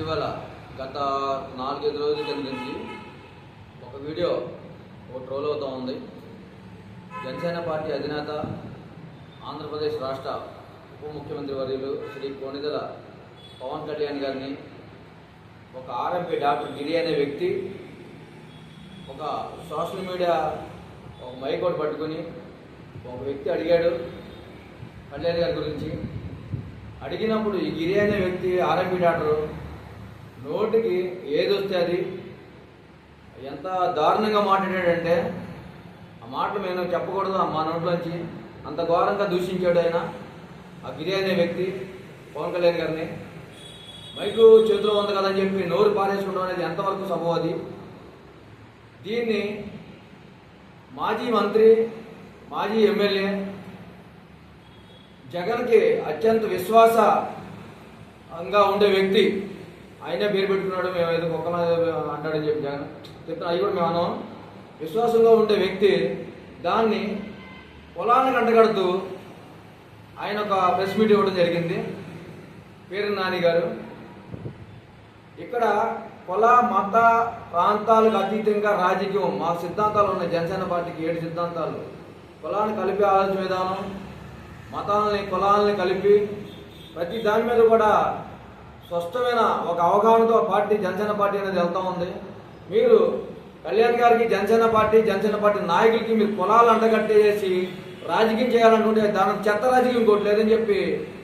ఇటీవల గత నాలుగైదు రోజుల కింద నుంచి ఒక వీడియో ఒక ట్రోల్ అవుతూ ఉంది. జనసేన పార్టీ అధినేత ఆంధ్రప్రదేశ్ రాష్ట్ర ఉప ముఖ్యమంత్రి వర్యులు శ్రీ కోణిదల పవన్ కళ్యాణ్ గారిని ఒక ఆర్ఎంపీ డాక్టర్ గిరి అనే వ్యక్తి ఒక సోషల్ మీడియా ఒక మైకోట్ పట్టుకుని పట్టుకొని ఒక వ్యక్తి అడిగాడు కళ్యాణ్ గారి గురించి. అడిగినప్పుడు ఈ గిరి అనే వ్యక్తి ఆర్ఎంపీ డాక్టరు నోటికి ఏది వస్తే అది ఎంత దారుణంగా మాట్లాడాడంటే ఆ మాటలు మేము చెప్పకూడదు మా నోట్లోంచి. అంత ఘోరంగా దూషించాడు ఆయన. ఆ గిరి అనే వ్యక్తి పవన్ కళ్యాణ్ గారిని మైకు చేతిలో ఉంది కదని చెప్పి నోరు పారేసుకోవడం అనేది ఎంతవరకు సభవు అది? దీన్ని మాజీ మంత్రి మాజీ ఎమ్మెల్యే జగన్కి అత్యంత విశ్వాసంగా ఉండే వ్యక్తి ఆయనే పేరు పెట్టుకున్నాడు మేము ఏదో ఒక్క అంటాడని చెప్పి జగన్ చెప్తున్నా. అది కూడా మేము అన్నాం. విశ్వాసంగా ఉండే వ్యక్తి దాన్ని పొలాన్ని కంటగడుతూ ఆయన ఒక ప్రెస్ మీట్ ఇవ్వడం జరిగింది. పేరు నాని గారు. ఇక్కడ కుల మత ప్రాంతాలకు అతీతంగా రాజకీయం మా సిద్ధాంతాలు ఉన్నాయి జనసేన పార్టీకి ఏడు సిద్ధాంతాలు. కులాన్ని కలిపి ఆలోచన విధానం మతాలని కులాలని కలిపి ప్రతి దాని మీద కూడా స్పష్టమైన ఒక అవగాహనతో పార్టీ జనసేన పార్టీ అనేది వెళ్తా ఉంది. మీరు కళ్యాణ్ గారికి జనసేన పార్టీ జనసేన పార్టీ నాయకులకి మీరు కులాలు అండగట్టేసి రాజకీయం చేయాలనుకుంటే దాని చెత్త రాజకీయం ఇంకోటి లేదని చెప్పి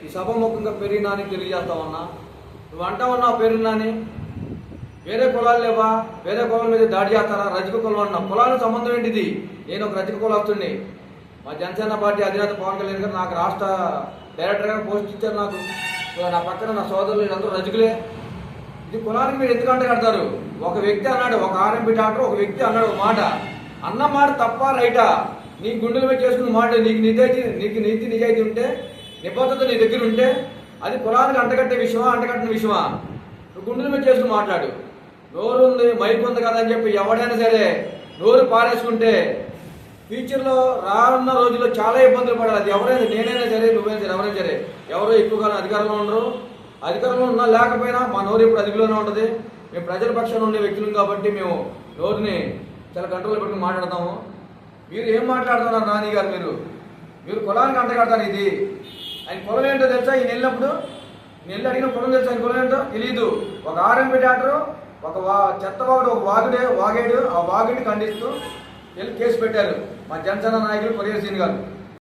ఈ సభముఖంగా పెరిగినాని తెలియజేస్తా ఉన్నా. నువ్వు అంటా ఉన్నావు పెరిగినాని వేరే కులాలు లేవా? వేరే కులం మీద దాడి చేస్తారా? రజక కులం అన్నా కులాలకు సంబంధం ఏంటిది? నేను ఒక రజక కులస్తుడిని మా జనసేన పార్టీ అధినేత పవన్ కళ్యాణ్ గారు నాకు రాష్ట్ర డైరెక్టర్గా పోస్ట్ ఇచ్చారు నాకు. నా పక్కన నా సోదరులు వీళ్ళందరూ రజకులే. ఇది కులానికి మీరు ఎందుకంటే అంటగడతారు ఒక వ్యక్తి అన్నాడు ఒక ఆర్ఎంపీ డాక్టర్ ఒక వ్యక్తి అన్నాడు ఒక మాట. అన్న మాట తప్ప రైటా? నీ గుండెల మీద చేసుకున్న మాట నీకు నిజాయితీ నీకు నీతి నిజాయితీ ఉంటే నిబద్ధత నీ దగ్గర ఉంటే అది కులానికి అంటగట్టే విషయమా అంటగట్టిన విషయమా? నువ్వు గుండెల మీద చేసుకుని మాట్లాడు. నోరు ఉంది మైక్ ఉంది కదా అని చెప్పి ఎవడైనా సరే నోరు పారేసుకుంటే ఫ్యూచర్లో రానున్న రోజుల్లో చాలా ఇబ్బందులు పడాలి. అది ఎవరైనా నేనైనా సరే నువ్వైనా సరే ఎవరైనా సరే ఎవరో ఎక్కువగా అధికారంలో ఉండరు. అధికారంలో ఉన్నా లేకపోయినా మా నోరు ఇప్పుడు అదుపులోనే ఉంటుంది. మేము ప్రజల పక్షాన ఉండే వ్యక్తులు కాబట్టి మేము నోరుని చాలా కంట్రోల్ పెట్టుకుని మాట్లాడతాము. మీరు ఏం మాట్లాడుతున్నారు నాని గారు మీరు? మీరు కులానికి అంటగడతారు ఇది. ఆయన కులం ఏంటో తెలుసా? ఈయన వెళ్ళినప్పుడు నేను వెళ్ళి అడిగిన కులం తెలుసా? ఆయన కులం ఏంటో తెలియదు ఒక ఆర్ఎంపీ డాక్టరు ఒక వా చెత్తవాడు ఒక వాగుడే వాగేడు ఆ వాగుడిని ఖండిస్తూ వెళ్ళి కేసు పెట్టారు. మా జనసేన నాయకులు కొరియర్ సీన్ గారు